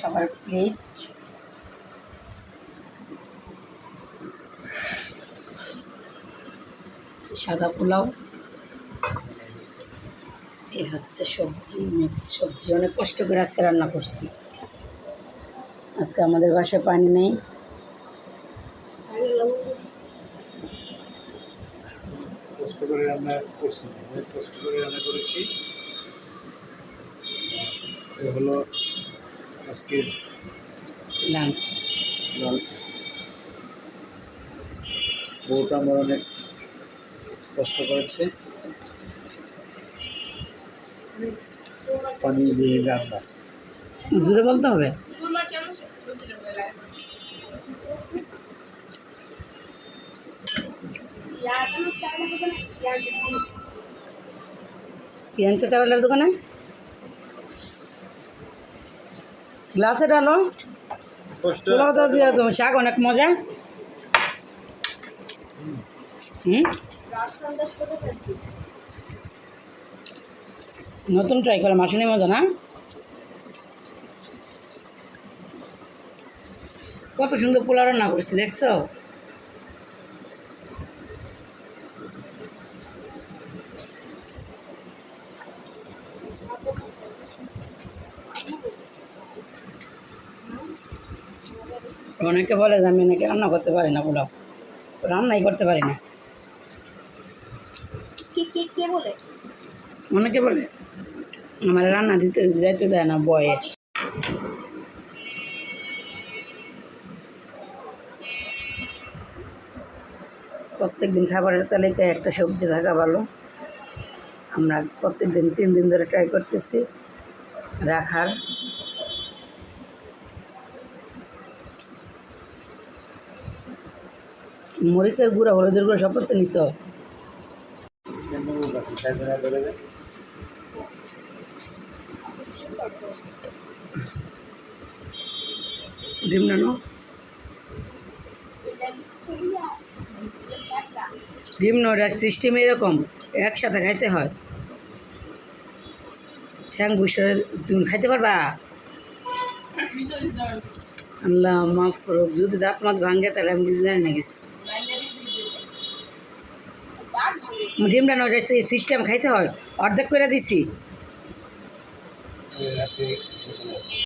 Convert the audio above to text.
সবার প্লেট সাদা পোলাও। এ হচ্ছে সবজি, মিক্স সবজি। অনেক কষ্ট করে আজকে রান্না করছি। আজকে আমাদের বাসায় পানি নেই। কষ্ট করে রান্না করছি অনেক কষ্ট করে রান্না করেছি। এ হলো আজকের লাঞ্চ। লাঞ্চ। বউটা আমার অনেক কষ্ট করেছে। পানি দিয়ে রান্না। জুড়ে বলতে হবে? পিয়াঞ্চা চাওয়ালের দোকানে? গ্লাসে ডালো পোলাও তো দিয়ে তো শাক অনেক মজা। হুম? নতুন ট্রাই করে মাসুনি মজা না? কত সুন্দর পোলাও রান্না করছি দেখছ? অনেকে বলে যে আমি নাকি রান্না করতে পারি না পোলাও। রান্নাই করতে পারি না। অনেকে বলে? আমার রান্না দিতে যাইতে দেয় না বয়ে। প্রত্যেক দিন খাবারের তালিকায় একটা সবজি থাকা ভালো। আমরা প্রত্যেক দিন তিন দিন ধরে ট্রাই করতেছি রাখার। মরিচের গুঁড়া, হলুদের গুঁড়া সব করতে নিছ। ডিম নানো? ডিম নয় সিস্টেম এরকম, একসাথে খাইতে হয়। ঠ্যাং বুসরে তুমি খাইতে পারবা? আল্লাহ, মাফ করো যদি দাঁত মাত ভাঙ্গে তাহলে আমি কিছু জানি না কিছু। ডিমটা নয় সিস্টেম খাইতে হয়। অর্ধেক করে দিছি।